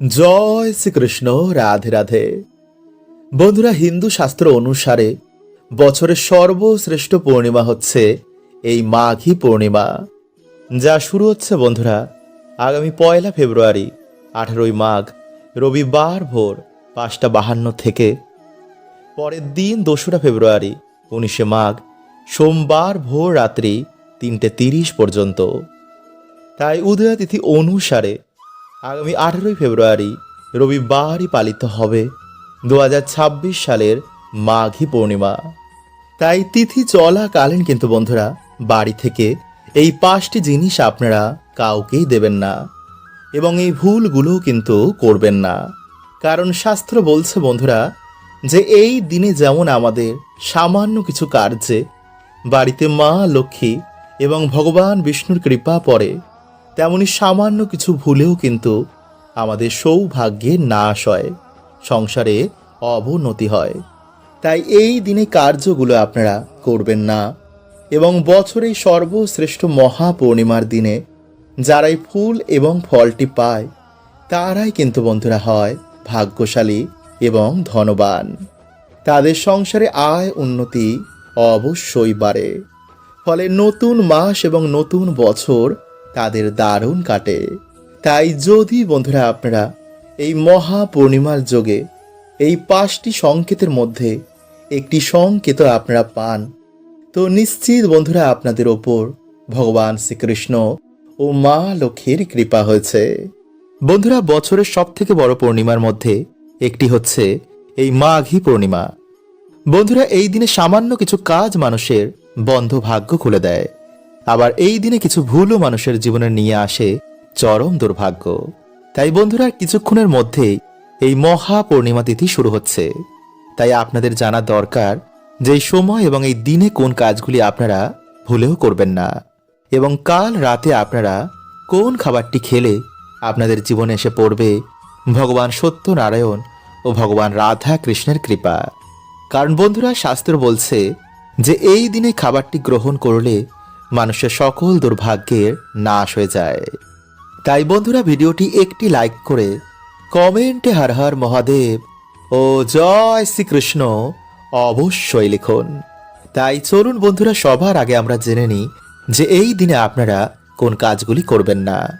জয় শ্রীকৃষ্ণ, রাধে রাধে। বন্ধুরা, হিন্দু শাস্ত্র অনুসারে বছরের সর্বশ্রেষ্ঠ পূর্ণিমা হচ্ছে এই মাঘী পূর্ণিমা, যা শুরু হচ্ছে, বন্ধুরা, আগামী পয়লা ফেব্রুয়ারি, আঠেরোই মাঘ, রবিবার ভোর পাঁচটা বাহান্ন থেকে। পরের দিন দোসরা ফেব্রুয়ারি, উনিশে মাঘ, সোমবার ভোর রাত্রি তিনটে তিরিশ পর্যন্ত। তাই উদয়াতিথি অনুসারে আগামী আঠেরোই ফেব্রুয়ারি রবিবারই পালিত হবে দু হাজার ছাব্বিশ সালের মাঘী পূর্ণিমা। তাই তিথি চলাকালীন কিন্তু বন্ধুরা, বাড়ি থেকে এই পাঁচটি জিনিস আপনারা কাউকেই দেবেন না এবং এই ভুলগুলো কিন্তু করবেন না। কারণ শাস্ত্র বলছে বন্ধুরা যে এই দিনে যেমন আমাদের সামান্য কিছু কার্যে বাড়িতে মা লক্ষ্মী এবং ভগবান বিষ্ণুর কৃপা পড়ে তেমনি সামান্য কিছু ভুলেও কিন্তু আমাদের সৌভাগ্যের নাশ হয়, সংসারে অবনতি হয়। তাই এই দিনে কার্যগুলো আপনারা করবেন না এবং বছরের সর্বশ্রেষ্ঠ মহাপূর্ণিমার দিনে যারাই ফুল এবং ফলটি পায়, তারাই কিন্তু বন্ধুরা হয় ভাগ্যশালী এবং ধনবান। তাদের সংসারে আয় উন্নতি অবশ্যই বাড়ে। ফলে নতুন মাস এবং নতুন বছর তাদের দারুণ কাটে। তাই যদি বন্ধুরা আপনারা এই মহা পূর্ণিমার যোগে এই পাঁচটি সংকেতের মধ্যে একটি সংকেত আপনারা পান, তো নিশ্চিত বন্ধুরা আপনাদের ওপর ভগবান শ্রীকৃষ্ণ ও মা লক্ষ্মীর কৃপা হয়েছে। বন্ধুরা, বছরের সব থেকে বড় পূর্ণিমার মধ্যে একটি হচ্ছে এই মাঘী পূর্ণিমা। বন্ধুরা, এই দিনে সামান্য কিছু কাজ মানুষের বন্ধ ভাগ্য খুলে দেয়। আবার এই দিনে কিছু ভুলও মানুষের জীবনে নিয়ে আসে চরম দুর্ভাগ্য। তাই বন্ধুরা, কিছুক্ষণের মধ্যেই এই মহা পূর্ণিমা তিথি শুরু হচ্ছে। তাই আপনাদের জানা দরকার যে সময় এবং এই দিনে কোন কাজগুলি আপনারা ভুলেও করবেন না। এবং কাল রাতে আপনারা কোন খাবারটি খেলে আপনাদের জীবনে এসে পড়বে ভগবান সত্যনারায়ণ ও ভগবান রাধা কৃষ্ণের কৃপা। কারণ বন্ধুরা, শাস্ত্র বলছে যে এই দিনে খাবারটি গ্রহণ করলে মানুষের সকল দুর্ভাগ্যের নাশ হয়ে যায়। তাই বন্ধুরা, ভিডিওটি একটি লাইক করে কমেন্টে হর হর মহাদেব ও জয় শ্রীকৃষ্ণ অবশ্যই লিখুন। তাই চলুন বন্ধুরা, সবার আগে আমরা জেনে নিই যে এই দিনে আপনারা কোন কাজগুলি করবেন না।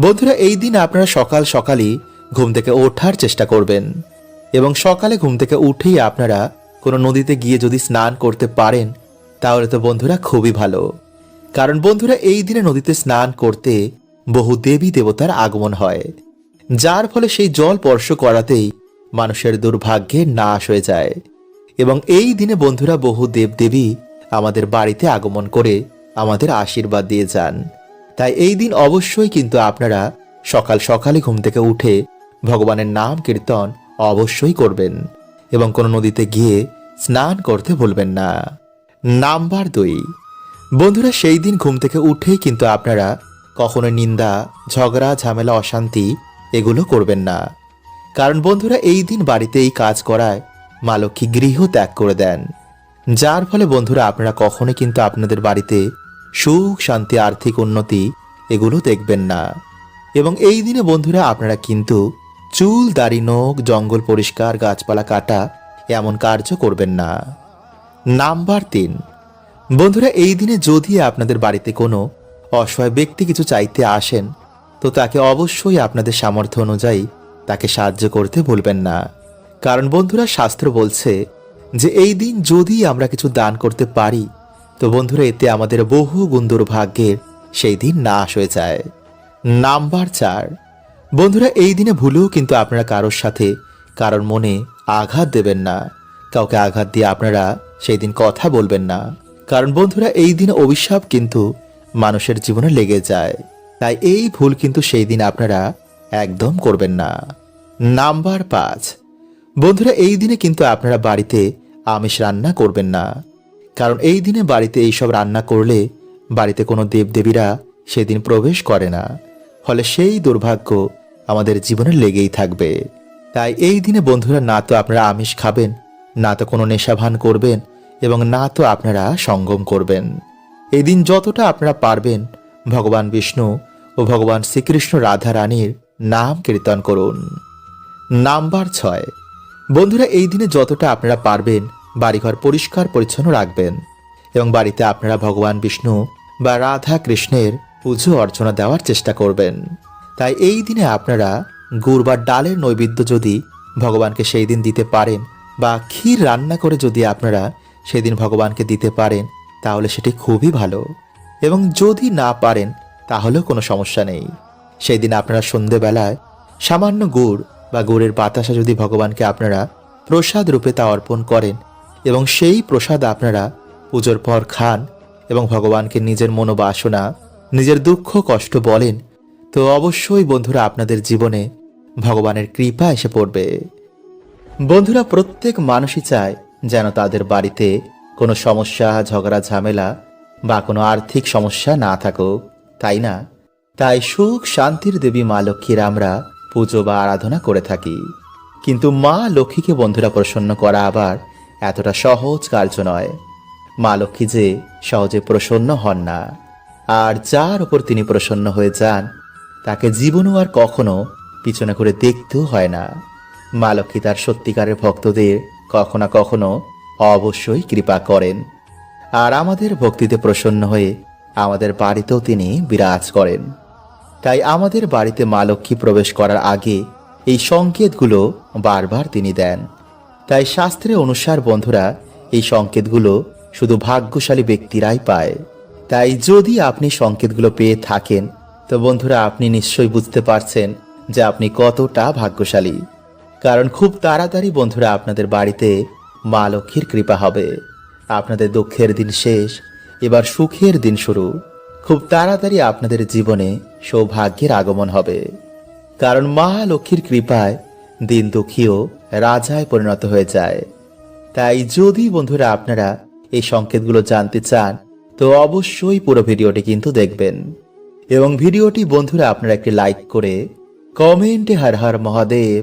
বন্ধুরা, এই দিন আপনারা সকাল সকালই ঘুম থেকে ওঠার চেষ্টা করবেন এবং সকালে ঘুম থেকে উঠেই আপনারা কোনো নদীতে গিয়ে যদি স্নান করতে পারেন, তাহলে তো বন্ধুরা খুবই ভালো। কারণ বন্ধুরা, এই দিনে নদীতে স্নান করতে বহু দেবী দেবতার আগমন হয়, যার ফলে সেই জল স্পর্শ করাতেই মানুষের দুর্ভাগ্যে নাশ হয়ে যায়। এবং এই দিনে বন্ধুরা, বহু দেবদেবী আমাদের বাড়িতে আগমন করে আমাদের আশীর্বাদ দিয়ে যান। তাই এই দিন অবশ্যই কিন্তু আপনারা সকাল সকালে ঘুম থেকে উঠে ভগবানের নাম কীর্তন অবশ্যই করবেন এবং কোনো নদীতে গিয়ে স্নান করতে ভুলবেন না। নাম্বার দুই বন্ধুরা, সেই দিন ঘুম থেকে উঠেই কিন্তু আপনারা কখনো নিন্দা, ঝগড়া, ঝামেলা, অশান্তি এগুলো করবেন না। কারণ বন্ধুরা, এই দিন বাড়িতে এই কাজ করায় মা লক্ষ্মী গৃহ ত্যাগ করে দেন। যার ফলে বন্ধুরা, আপনারা কখনো কিন্তু আপনাদের বাড়িতে সুখ, শান্তি, আর্থিক উন্নতি এগুলো দেখবেন না। এবং এই দিনে বন্ধুরা, আপনারা কিন্তু চুল, দাড়ি, নখ, জঙ্গল পরিষ্কার, গাছপালা কাটা এমন কার্য করবেন না। নাম্বার তিন বন্ধুরা, এই দিনে যদি আপনাদের বাড়িতে কোনো অসহায় ব্যক্তি কিছু চাইতে আসেন, তো তাকে অবশ্যই আপনাদের সামর্থ্য অনুযায়ী তাকে সাহায্য করতে ভুলবেন না। কারণ বন্ধুরা, শাস্ত্র বলছে যে, এই দিন যদি আমরা কিছু দান করতে পারি, তো বন্ধুরা, এতে আমাদের বহু গুণ দুর্ভাগ্যের সেই দিন নাশ হয়ে যায়। নাম্বার চার। বন্ধুরা, এই দিনে ভুলেও কিন্তু আপনারা কারোর সাথে কারোর মনে আঘাত দেবেন না। কাউকে আঘাত দিয়ে আপনারা সেই দিন কথা বলবেন না। কারণ বন্ধুরা, এই দিন অভিশাপ কিন্তু মানুষের জীবনে লেগে যায়। তাই এই ভুল কিন্তু সেই দিন আপনারা একদম করবেন না। নাম্বার পাঁচ। বন্ধুরা, এই দিনে কিন্তু আপনারা বাড়িতে আমিষ রান্না করবেন না। কারণ এই দিনে বাড়িতে এইসব রান্না করলে বাড়িতে কোনো দেবদেবীরা সেদিন প্রবেশ করে না। ফলে সেই দুর্ভাগ্য আমাদের জীবনে লেগেই থাকবে। তাই এই দিনে বন্ধুরা, না তো আপনারা আমিষ খাবেন, না তো কোনো নেশাভান করবেন এবং না তো আপনারা সঙ্গম করবেন। এই দিন যতটা আপনারা পারবেন, ভগবান বিষ্ণু ও ভগবান শ্রীকৃষ্ণ রাধা রানীর নাম কীর্তন করুন। নাম্বার ছয়। বন্ধুরা, এই দিনে যতটা আপনারা পারবেন, বাড়িঘর পরিষ্কার পরিচ্ছন্ন রাখবেন এবং বাড়িতে আপনারা ভগবান বিষ্ণু বা রাধা কৃষ্ণের পুজো অর্চনা দেওয়ার চেষ্টা করবেন। তাই এই দিনে আপনারা গুড় বা ডালের নৈবেদ্য যদি ভগবানকে সেই দিন দিতে পারেন বা ক্ষীর রান্না করে যদি আপনারা সেদিন ভগবানকে দিতে পারেন, তাহলে সেটি খুবই ভালো। এবং যদি না পারেন, তাহলেও কোনো সমস্যা নেই। সেই দিন আপনারা সন্ধেবেলায় সামান্য গুড় বা গুড়ের বাতাসা যদি ভগবানকে আপনারা প্রসাদ রূপে তা অর্পণ করেন এবং সেই প্রসাদ আপনারা পুজোর পর খান এবং ভগবানকে নিজের মনোবাসনা, নিজের দুঃখ, কষ্ট বলেন, তো অবশ্যই বন্ধুরা আপনাদের জীবনে ভগবানের কৃপা এসে পড়বে। বন্ধুরা, প্রত্যেক মানুষই চায় যেন তাদের বাড়িতে কোনো সমস্যা, ঝগড়া, ঝামেলা বা কোনো আর্থিক সমস্যা না থাকুক, তাই না? তাই সুখ শান্তির দেবী মা লক্ষ্মীর আমরা পুজো বা আরাধনা করে থাকি। কিন্তু মা লক্ষ্মীকে বন্ধুরা প্রসন্ন করা আবার এতটা সহজ কার্য নয়। মা লক্ষ্মী যে সহজে প্রসন্ন হন না, আর যার ওপর তিনি প্রসন্ন হয়ে যান, তাকে জীবনও আর কখনো পিছনে করে দেখতেও হয় না। মা লক্ষ্মী তার সত্যিকারের ভক্তদের কখনো কখনো অবশ্যই কৃপা করেন। আর আমাদের ভক্তিতে প্রসন্ন হয়ে আমাদের বাড়িতেও তিনি বিরাজ করেন। তাই আমাদের বাড়িতে মা লক্ষ্মী প্রবেশ করার আগে এই সংকেতগুলো বারবার তিনি দেন। তাই শাস্ত্রে অনুসার বন্ধুরা, এই সংকেতগুলো শুধু ভাগ্যশালী ব্যক্তিরাই পায়। তাই যদি আপনি সংকেতগুলো পেয়ে থাকেন, তো বন্ধুরা, আপনি নিশ্চয়ই বুঝতে পারছেন যে আপনি কতটা ভাগ্যশালী। কারণ খুব তাড়াতাড়ি বন্ধুরা আপনাদের বাড়িতে মা লক্ষ্মীর কৃপা হবে। আপনাদের দুঃখের দিন শেষ, এবার সুখের দিন শুরু। খুব তাড়াতাড়ি আপনাদের জীবনে সৌভাগ্যের আগমন হবে। কারণ মা লক্ষ্মীর কৃপায় দিন দুঃখীও রাজায় পরিণত হয়ে যায়। তাই যদি বন্ধুরা আপনারা এই সংকেতগুলো জানতে চান, তো অবশ্যই পুরো ভিডিওটি কিন্তু দেখবেন। এবং ভিডিওটি বন্ধুরা আপনারা একটি লাইক করে কমেন্টে হর হর মহাদেব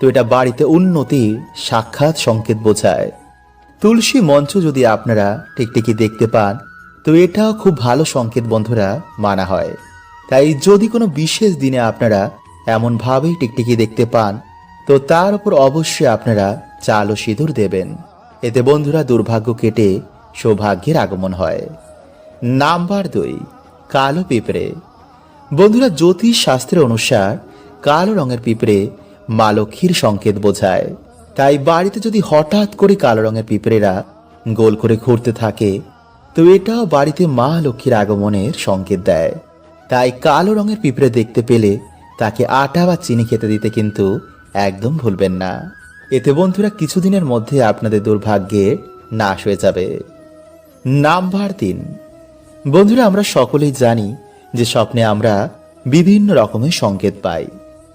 তো এটা বাড়িতে উন্নতির সাক্ষাৎ, সংকেত বোঝায়। তুলসী মঞ্চ যদি আপনারা টিকটিকি দেখতে পান, তো এটাও খুব ভালো সংকেত বন্ধুরা মানা হয়। তাই যদি কোনো বিশেষ দিনে আপনারা এমনভাবেই টিকটিকি দেখতে পান, তো তার উপর অবশ্যই আপনারা চাল ও সিঁদুর দেবেন। এতে বন্ধুরা দুর্ভাগ্য কেটে সৌভাগ্যের আগমন হয়। নাম্বার দুই, কালো পিঁপড়ে। বন্ধুরা জ্যোতিষ শাস্ত্রের অনুসার কালো রঙের পিঁপড়ে মা লক্ষ্মীর সংকেত বোঝায়। তাই বাড়িতে যদি হঠাৎ করে কালো রঙের পিঁপড়েরা গোল করে ঘুরতে থাকে, তো এটাও বাড়িতে মা লক্ষ্মীর আগমনের সংকেত দেয়। তাই কালো রঙের পিঁপড়ে দেখতে পেলে তাকে আটা বা চিনি খেতে দিতে কিন্তু একদম ভুলবেন না। এতে বন্ধুরা কিছুদিনের মধ্যে আপনাদের দুর্ভাগ্যে নাশ হয়ে যাবে। নাম্বার তিন। বন্ধুরা, আমরা সকলেই জানি যে স্বপ্নে আমরা বিভিন্ন রকমের সংকেত পাই।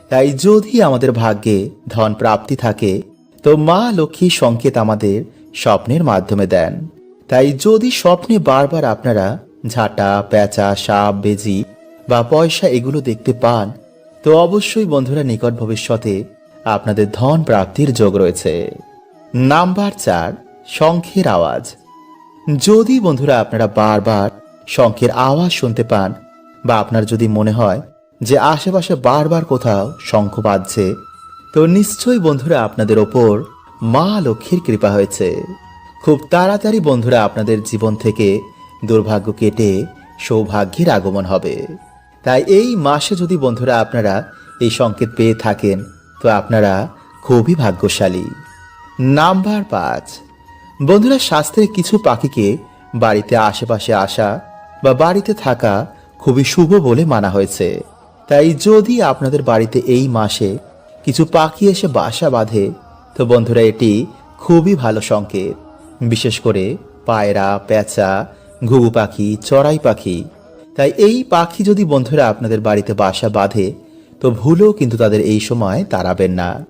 তাই যদি আমাদের ভাগ্যে ধন প্রাপ্তি থাকে, তো মা লক্ষ্মী সংকেত আমাদের স্বপ্নের মাধ্যমে দেন। তাই যদি স্বপ্নে বারবার আপনারা ঝাঁটা, পেঁচা, সাপ, বেজি বা পয়সা এগুলো দেখতে পান, তো অবশ্যই বন্ধুরা নিকট ভবিষ্যতে আপনাদের ধন প্রাপ্তির যোগ রয়েছে। নাম্বার চার, শঙ্খের আওয়াজ। যদি বন্ধুরা আপনারা বারবার শঙ্খের আওয়াজ শুনতে পান বা আপনার যদি মনে হয় যে আশেপাশে বারবার কোথাও শঙ্খ বাজছে, তো নিশ্চয়ই বন্ধুরা আপনাদের ওপর মা লক্ষ্মীর কৃপা হয়েছে। খুব তাড়াতাড়ি বন্ধুরা আপনাদের জীবন থেকে দুর্ভাগ্য কেটে সৌভাগ্যের আগমন হবে। তাই এই মাসে যদি বন্ধুরা আপনারা এই সংকেত পেয়ে থাকেন, তো আপনারা খুবই ভাগ্যশালী। নাম্বার পাঁচ। বন্ধুরা শাস্ত্রে কিছু পাখিকে বাড়িতে আশেপাশে আসা বা বাড়িতে থাকা খুবই শুভ বলে মানা হয়েছে। তাই যদি আপনাদের বাড়িতে এই মাসে কিছু পাখি এসে বাসা বাঁধে, তো বন্ধুরা, এটি খুবই ভালো সংকেত। বিশেষ করে পায়রা পেঁচা ঘুঘু পাখি, চড়াই পাখি। তাই এই পাখি যদি বন্ধুরা আপনাদের বাড়িতে বাসা বাঁধে, তো ভুলেও কিন্তু তাদের এই সময় তাড়াবেন না।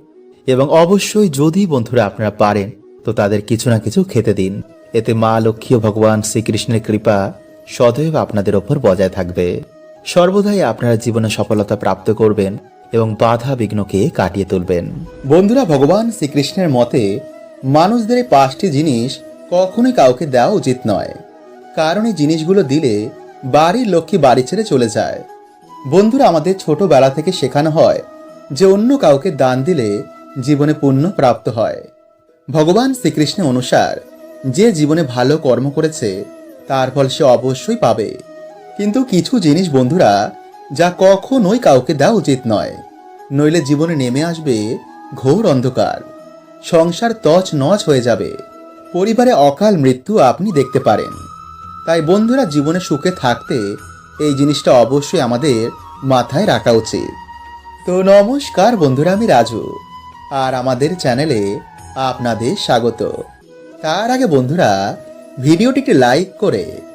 এবং অবশ্যই যদি বন্ধুরা আপনারা পারেন, তো তাদের কিছু না কিছু খেতে দিন। এতে মা লক্ষ্মী ভগবান শ্রীকৃষ্ণের কৃপা সদৈব আপনাদের ওপর বজায় থাকবে। সর্বদাই আপনারা জীবনে সফলতা প্রাপ্ত করবেন এবং বাধা বিঘ্নকে কাটিয়ে তুলবেন। বন্ধুরা, ভগবান শ্রীকৃষ্ণের মতে, মানুষদের পাঁচটি জিনিস কখনোই কাউকে দেওয়া উচিত নয়। কারণ এই জিনিসগুলো দিলে বাড়ির লক্ষ্মী বাড়ি ছেড়ে চলে যায়। বন্ধুরা, আমাদের ছোটবেলা থেকে শেখানো হয় যে অন্য কাউকে দান দিলে জীবনে পুণ্য প্রাপ্ত হয়। ভগবান শ্রীকৃষ্ণের অনুসার, যে জীবনে ভালো কর্ম করেছে, তার ফল সে অবশ্যই পাবে। কিন্তু কিছু জিনিস, বন্ধুরা, যা কখনোই কাউকে দেওয়া উচিত নয়। নইলে জীবনে নেমে আসবে ঘোর অন্ধকার। সংসার তছ নচ হয়ে যাবে। পরিবারে অকাল মৃত্যু আপনি দেখতে পারেন। তাই, বন্ধুরা, জীবনে সুখে থাকতে এই জিনিসটা অবশ্যই আমাদের মাথায় রাখা উচিত। তো নমস্কার, বন্ধুরা, আমি রাজু, আর আমাদের চ্যানেলে আপনাদের স্বাগত। তার আগে, বন্ধুরা, ভিডিওটিকে লাইক করে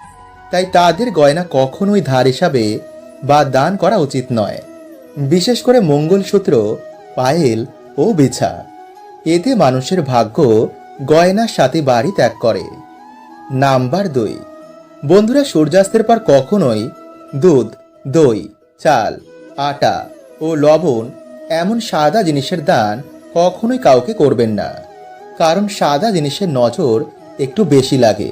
তাই তাদের গয়না কখনোই ধার হিসাবে বা দান করা উচিত নয়, বিশেষ করে মঙ্গলসূত্র, পায়েল ও বিছা। এতে মানুষের ভাগ্য গয়নার সাথে বাড়ি ত্যাগ করে। নাম্বার দুই। বন্ধুরা, সূর্যাস্তের পর কখনোই দুধ, দই, চাল, আটা ও লবণ এমন সাদা জিনিসের দান কখনোই কাউকে করবেন না, কারণ সাদা জিনিসের নজর একটু বেশি লাগে।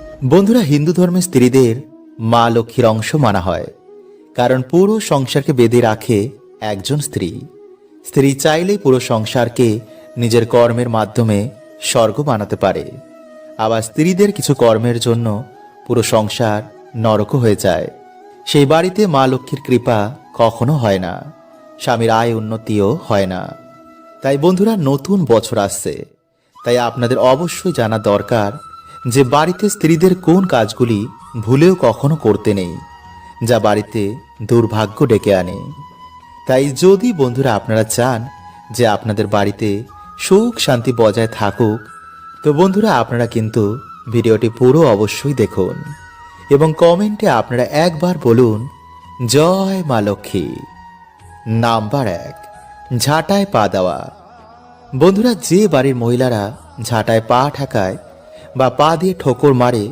বন্ধুরা হিন্দু ধর্মের স্ত্রীদের মা লক্ষ্মীর অংশ মানা হয়, কারণ পুরো সংসারকে বেঁধে রাখে একজন স্ত্রী। স্ত্রী চাইলেই পুরো সংসারকে নিজের কর্মের মাধ্যমে স্বর্গ বানাতে পারে। আবার স্ত্রীদের কিছু কর্মের জন্য পুরো সংসার নরক হয়ে যায়। সেই বাড়িতে মা লক্ষ্মীর কৃপা কখনো হয় না, স্বামীর আয় উন্নতিও হয় না। তাই বন্ধুরা নতুন বছর আসছে, তাই আপনাদের অবশ্যই জানা দরকার যে বাড়িতে স্ত্রীদের কোন কাজগুলি ভুলেও কখনো করতে নেই, যা বাড়িতে দুর্ভাগ্য ডেকে আনে। তাই যদি বন্ধুরা আপনারা চান যে আপনাদের বাড়িতে সুখ শান্তি বজায় থাকুক, তো বন্ধুরা আপনারা কিন্তু ভিডিওটি পুরো অবশ্যই দেখুন এবং কমেন্টে আপনারা একবার বলুন, জয় মা লক্ষ্মী। নাম্বার এক, ঝাঁটায় পা দেওয়া। বন্ধুরা, যে বাড়ির মহিলারা ঝাঁটায় পা ঠাকায় বা পা দিয়ে ঠোকর মারে,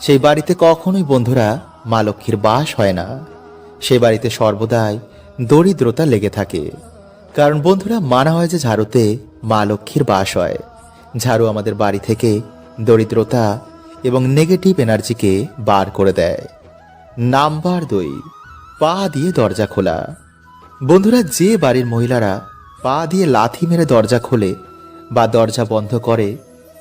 সেই বাড়িতে কখনোই বন্ধুরা মা লক্ষ্মীর বাস হয় না। সেই বাড়িতে সর্বদাই দরিদ্রতা লেগে থাকে। কারণ বন্ধুরা, মানা হয় যে ঝাড়ুতে মা লক্ষ্মীর বাস হয়। ঝাড়ু আমাদের বাড়ি থেকে দরিদ্রতা এবং নেগেটিভ এনার্জিকে বার করে দেয়। নাম্বার দুই, পা দিয়ে দরজা খোলা। বন্ধুরা, যে বাড়ির মহিলারা পা দিয়ে লাথি মেরে দরজা খোলে বা দরজা বন্ধ করে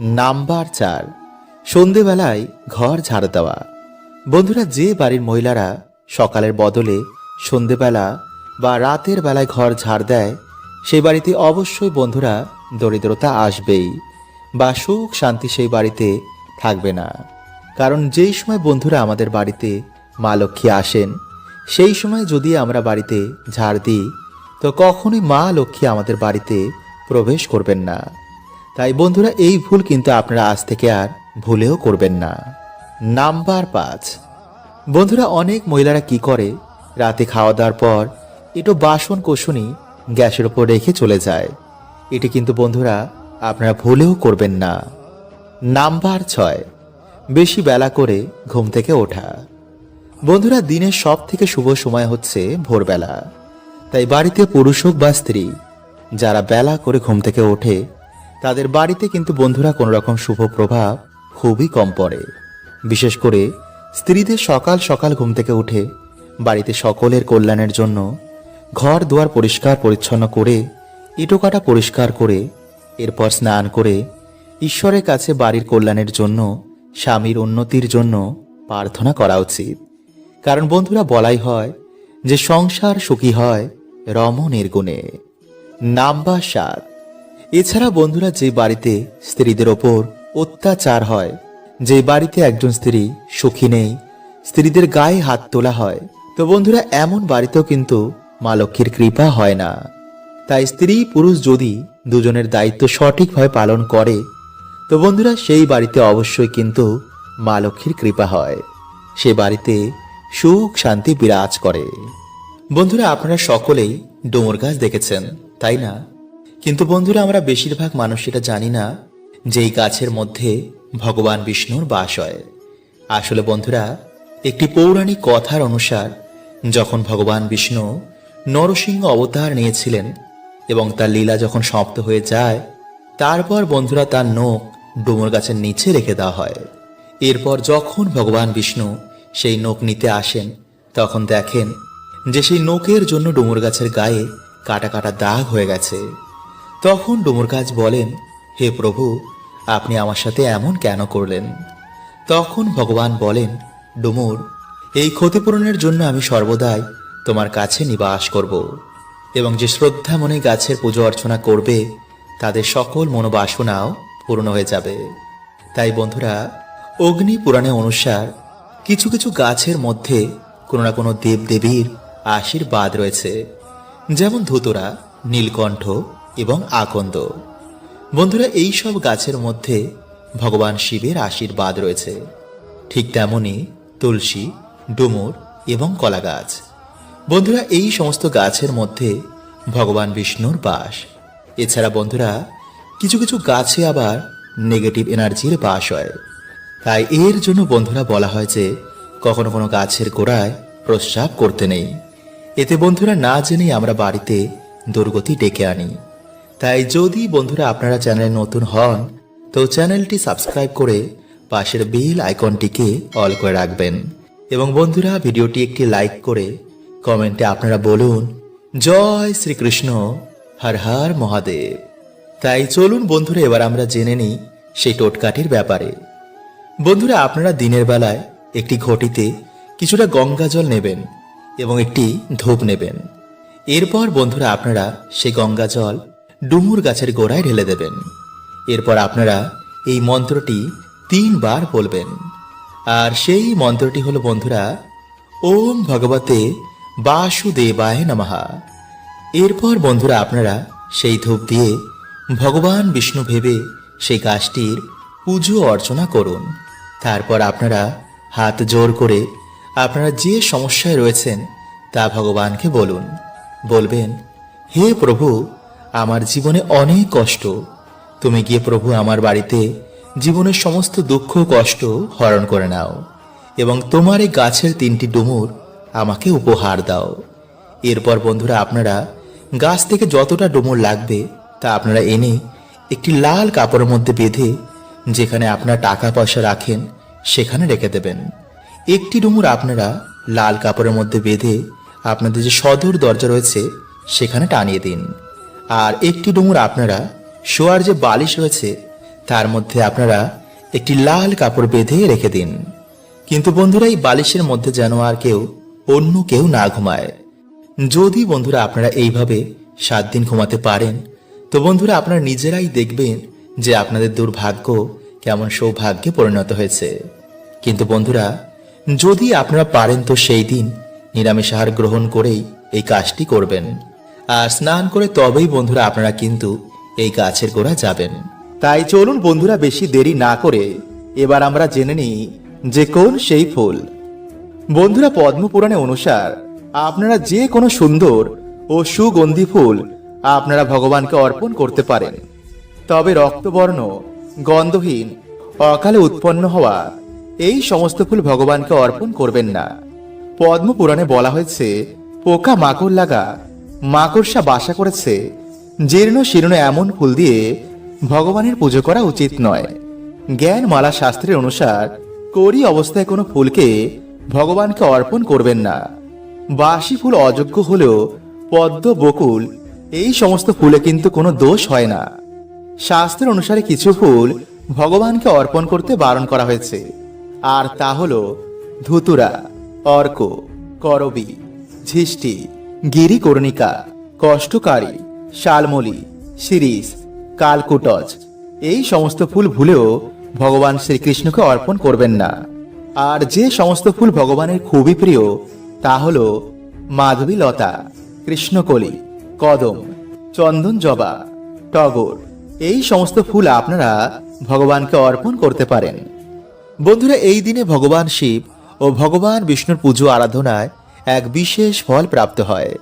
নাম্বার চার। সন্ধেবেলায় ঘর ঝাড় দেওয়া। বন্ধুরা, যে বাড়ির মহিলারা সকালের বদলে সন্ধেবেলা বা রাতের বেলায় ঘর ঝাড় দেয় সেই বাড়িতে অবশ্যই বন্ধুরা দরিদ্রতা আসবেই বা সুখ শান্তি সেই বাড়িতে থাকবে না। কারণ যেই সময় বন্ধুরা আমাদের বাড়িতে মা লক্ষ্মী আসেন, সেই সময় যদি আমরা বাড়িতে ঝাড় দিই, তো কখনোই মা লক্ষ্মী আমাদের বাড়িতে প্রবেশ করবেন না। তাই বন্ধুরা, এই ভুল কিন্তু আপনারা আজ থেকে আর ভুলেও করবেন না। নাম্বার পাঁচ। বন্ধুরা, অনেক মহিলারা কি করে? রাতে খাওয়া দাওয়ার পর একটু বাসন কোষণই গ্যাসের ওপর রেখে চলে যায়। এটি কিন্তু বন্ধুরা, আপনারা ভুলেও করবেন না। নাম্বার ছয়। বেশি বেলা করে ঘুম থেকে ওঠা। বন্ধুরা, দিনের সব থেকে শুভ সময় হচ্ছে ভোরবেলা। তাই বাড়িতে পুরুষ হোক বা স্ত্রী, যারা বেলা করে ঘুম থেকে ওঠে তাদের বাড়িতে কিন্তু বন্ধুরা কোনো রকম শুভ প্রভাব খুবই কম পড়ে। বিশেষ করে স্ত্রীদের সকাল সকাল ঘুম থেকে উঠে বাড়িতে সকলের কল্যাণের জন্য ঘর দুয়ার পরিষ্কার পরিচ্ছন্ন করে, ইটোকাটা পরিষ্কার করে, এরপর স্নান করে ঈশ্বরের কাছে বাড়ির কল্যাণের জন্য, স্বামীর উন্নতির জন্য প্রার্থনা করা উচিত। কারণ বন্ধুরা বলাই হয় যে সংসার সুখী হয় রমণের গুণে। নাম্বার সাত। এছাড়া বন্ধুরা যে বাড়িতে স্ত্রীদের ওপর অত্যাচার হয়, যে বাড়িতে একজন স্ত্রী সুখী নেই, স্ত্রীদের গায়ে হাত তোলা হয়। তো বন্ধুরা, এমন বাড়িতেও কিন্তু মা লক্ষ্মীর কৃপা হয় না। তাই স্ত্রী পুরুষ যদি দুজনের দায়িত্ব সঠিকভাবে পালন করে, তো বন্ধুরা সেই বাড়িতে অবশ্যই কিন্তু মা লক্ষ্মীর কৃপা হয়। সে বাড়িতে সুখ শান্তি বিরাজ করে। বন্ধুরা, আপনারা সকলেই ডোমর গাছ দেখেছেন, তাই না? কিন্তু বন্ধুরা, আমরা বেশিরভাগ মানুষ এটা জানি না যে এই গাছের মধ্যে ভগবান বিষ্ণুর বাস হয়। আসলে বন্ধুরা, একটি পৌরাণিক কথার অনুসার, যখন ভগবান বিষ্ণু নরসিংহ অবতার নিয়েছিলেন এবং তার লীলা যখন সমাপ্ত হয়ে যায়, তারপর বন্ধুরা তার নখ ডুমুর গাছের নিচে রেখে দেওয়া হয়। এরপর যখন ভগবান বিষ্ণু সেই নখ নিতে আসেন, তখন দেখেন যে সেই নখের জন্য ডুমুর গাছের গায়ে কাটা কাটা দাগ হয়ে গেছে। তখন ডুমুর গাছ বলেন, হে প্রভু, আপনি আমার সাথে এমন কেন করলেন? তখন ভগবান বলেন, ডুমুর, এই ক্ষতিপূরণের জন্য আমি সর্বদাই তোমার কাছে নিবাস করব এবং যে শ্রদ্ধা মনে গাছের পুজো অর্চনা করবে, তাদের সকল মনোবাসনাও পূর্ণ হয়ে যাবে। তাই বন্ধুরা, অগ্নি পুরাণে অনুসার কিছু কিছু গাছের মধ্যে কোনো না কোনো দেবদেবীর আশীর্বাদ রয়েছে। যেমন ধুতরা, নীলকণ্ঠ এবং আকন্দ। বন্ধুরা, এই সব গাছের মধ্যে ভগবান শিবের আশীর্বাদ রয়েছে। ঠিক তেমনি তুলসী, ডুমুর এবং কলা গাছ বন্ধুরা, এই সমস্ত গাছের মধ্যে ভগবান বিষ্ণুর বাস। এছাড়া বন্ধুরা, কিছু কিছু গাছে আবার নেগেটিভ এনার্জির বাস হয়। তাই এর জন্য বন্ধুরা বলা হয় যে, কখনো কোনো গাছের গোড়ায় প্রস্রাব করতে নেই। এতে বন্ধুরা না জেনেই আমরা বাড়িতে দুর্গতি ডেকে আনি। তাই যদি বন্ধুরা আপনারা চ্যানেলে নতুন হন, তো চ্যানেলটি সাবস্ক্রাইব করে পাশের বেল আইকনটিকে অল করে রাখবেন। এবং বন্ধুরা, ভিডিওটি একটি লাইক করে কমেন্টে আপনারা বলুন, জয় শ্রীকৃষ্ণ, হর হর মহাদেব। তাই চলুন বন্ধুরা, এবার আমরা জেনে নিই সেই টোটকাটির ব্যাপারে। বন্ধুরা, আপনারা দিনের বেলায় একটি ঘটিতে কিছুটা গঙ্গা জল নেবেন এবং একটি ধূপ নেবেন। এরপর বন্ধুরা, আপনারা সেই গঙ্গা জল ডুমুর গাছের গোড়ায় ঢেলে দেবেন। এরপর আপনারা এই মন্ত্রটি তিনবার বলবেন। আর সেই মন্ত্রটি হলো, বন্ধুরা, ওম ভগবতে বাসুদেবায় নমহা এরপর, বন্ধুরা, আপনারা সেই ধূপ দিয়ে ভগবান বিষ্ণু ভেবে সেই গাছটির পুজো অর্চনা করুন। তারপর আপনারা হাত জোর করে আপনারা যে সমস্যায় রয়েছেন তা ভগবানকে বলুন। বলবেন, হে প্রভু আমার জীবনে অনেক কষ্ট। তুমি গিয়ে প্রভু আমার বাড়িতে জীবনের সমস্ত দুঃখ কষ্ট হরণ করে নাও এবং তোমার এই গাছের তিনটি ডুমুর আমাকে উপহার দাও। এরপর বন্ধুরা, আপনারা গাছ থেকে যতটা ডুমুর লাগবে তা আপনারা এনে একটি লাল কাপড়ের মধ্যে বেঁধে যেখানে আপনার টাকা পয়সা রাখেন সেখানে রেখে দেবেন। একটি ডুমুর আপনারা লাল কাপড়ের মধ্যে বেঁধে আপনাদের যে সদর দরজা রয়েছে সেখানে টানিয়ে দিন। আর একটি ডুমুর আপনারা শোয়ার যে বালিশ রয়েছে, তার মধ্যে আপনারা একটি লাল কাপড় বেঁধে রেখে দিন। কিন্তু বন্ধুরা, এই বালিশের মধ্যে যেন আর কেউ, অন্য কেউ না ঘুমায়। যদি বন্ধুরা আপনারা এইভাবে সাত দিন ঘুমাতে পারেন, তো বন্ধুরা আপনারা নিজেরাই দেখবেন যে আপনাদের দুর্ভাগ্য কেমন সৌভাগ্যে পরিণত হয়েছে। কিন্তু বন্ধুরা, যদি আপনারা পারেন তো সেই দিন নিরামিষ আহার গ্রহণ করেই এই কাজটি করবেন। আর স্নান করে তবেই বন্ধুরা আপনারা কিন্তু এই গাছের গোড়া যাবেন। তাই চলুন বন্ধুরা বেশি দেরি না করে এবার আমরা জেনে নিই যে কোন সেই ফুল। বন্ধুরা পদ্মপুরাণে অনুসার আপনারা যে কোনো সুন্দর ও সুগন্ধি ফুল আপনারা ভগবানকে অর্পণ করতে পারেন। তবে রক্তবর্ণ, গন্ধহীন, অকালে উৎপন্ন হওয়া এই সমস্ত ফুল ভগবানকে অর্পণ করবেন না। পদ্মপুরাণে বলা হয়েছে, পোকা মাকড় লাগা মাকড়সা বাসা করেছে, জীর্ণ শীর্ণ এমন ফুল দিয়ে ভগবানের পুজো করা উচিত নয়। জ্ঞান মালা শাস্ত্রের অনুসার করি অবস্থায় কোনো ফুলকে ভগবানকে অর্পণ করবেন না। বাসি ফুল অযোগ্য হলেও পদ্ম, বকুল এই সমস্ত ফুলে কিন্তু কোনো দোষ হয় না। শাস্ত্রের অনুসারে কিছু ফুল ভগবানকে অর্পণ করতে বারণ করা হয়েছে। আর তা হলো ধুতুরা, অর্ক, করবি ঝিষ্টি গিরিকর্ণিকা কষ্টকারী, শালমলি, শিরিষ, কালকুটজ, এই সমস্ত ফুল ভুলেও ভগবান শ্রীকৃষ্ণকে অর্পণ করবেন না। আর যে সমস্ত ফুল ভগবানের খুবই প্রিয়, তা হল মাধবী লতা, কৃষ্ণকলি, কদম চন্দন জবা টগর। এই সমস্ত ফুল আপনারা ভগবানকে অর্পণ করতে পারেন। বন্ধুরা, এই দিনে ভগবান শিব ও ভগবান বিষ্ণুর পুজো আরাধনায় এক বিশেষ ফল প্রাপ্ত হয়।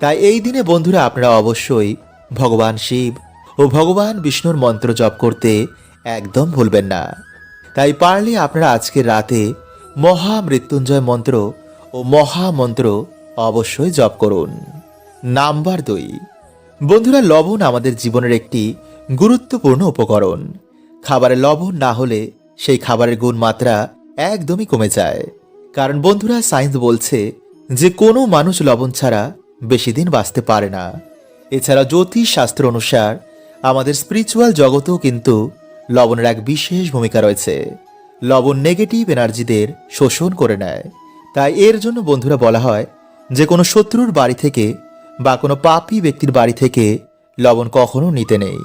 তাই এই দিনে বন্ধুরা আপনারা অবশ্যই ভগবান শিব ও ভগবান বিষ্ণুর মন্ত্র জপ করতে একদম ভুলবেন না। তাই পারলে আপনারা আজকের রাতে মহা মৃত্যুঞ্জয় মন্ত্র ও মহামন্ত্র অবশ্যই জপ করুন। নাম্বার দুই। বন্ধুরা, লবণ আমাদের জীবনের একটি গুরুত্বপূর্ণ উপকরণ। খাবারে লবণ না হলে সেই খাবারের গুণমাত্রা একদমই কমে যায়। কারণ বন্ধুরা, সায়েন্স বলছে যে কোনো মানুষ লবণ ছাড়া বেশি দিন বাঁচতে পারে না। এছাড়া জ্যোতিষ শাস্ত্র অনুসার আমাদের স্পিরিচুয়াল জগতেও কিন্তু লবণের এক বিশেষ ভূমিকা রয়েছে। লবণ নেগেটিভ এনার্জিদের শোষণ করে নেয়। তাই এর জন্য বন্ধুরা বলা হয়, যে কোনো শত্রুর বাড়ি থেকে বা কোনো পাপী ব্যক্তির বাড়ি থেকে লবণ কখনো নিতে নেই।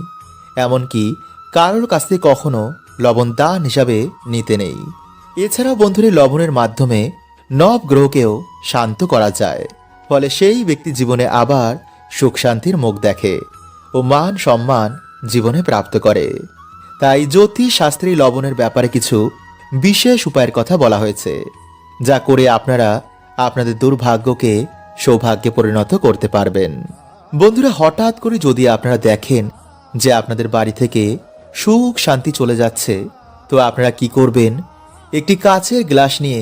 এমনকি কারোর কাছ থেকে কখনো লবণ দান হিসাবে নিতে নেই। এছাড়াও বন্ধুরা, লবণের মাধ্যমে নব গ্রহকেও শান্ত করা যায়। ফলে সেই ব্যক্তি জীবনে আবার সুখ শান্তির মুখ দেখে ও মান সম্মান জীবনে প্রাপ্ত করে। তাই জ্যোতিষ শাস্ত্রী লবণের ব্যাপারে কিছু বিশেষ উপায়ের কথা বলা হয়েছে, যা করে আপনারা আপনাদের দুর্ভাগ্যকে সৌভাগ্যে পরিণত করতে পারবেন। বন্ধুরা, হঠাৎ করে যদি আপনারা দেখেন যে আপনাদের বাড়ি থেকে সুখ শান্তি চলে যাচ্ছে, তো আপনারা কি করবেন? একটি কাচের গ্লাস নিয়ে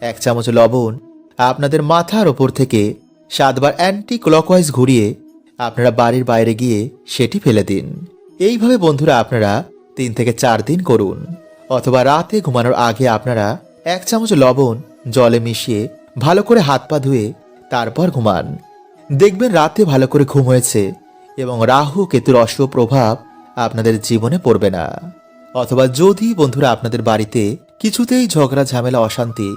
এক চামচ লবণ আপনাদের মাথার ওপর থেকে সাতবার অ্যান্টি ক্লকওয়াইজ ঘুরিয়ে আপনারা বাড়ির বাইরে গিয়ে সেটি ফেলে দিন। এইভাবে বন্ধুরা আপনারা তিন থেকে চার দিন করুন। অথবা রাতে ঘুমানোর আগে আপনারা এক চামচ লবণ জলে মিশিয়ে ভালো করে হাত পা ধুয়ে তারপর ঘুমান। দেখবেন রাতে ভালো করে ঘুম হয়েছে এবং রাহু, কেতুর অশুভ প্রভাব আপনাদের জীবনে পড়বে না। অথবা যদি বন্ধুরা আপনাদের বাড়িতে কিছুতেই ঝগড়া, ঝামেলা, অশান্তি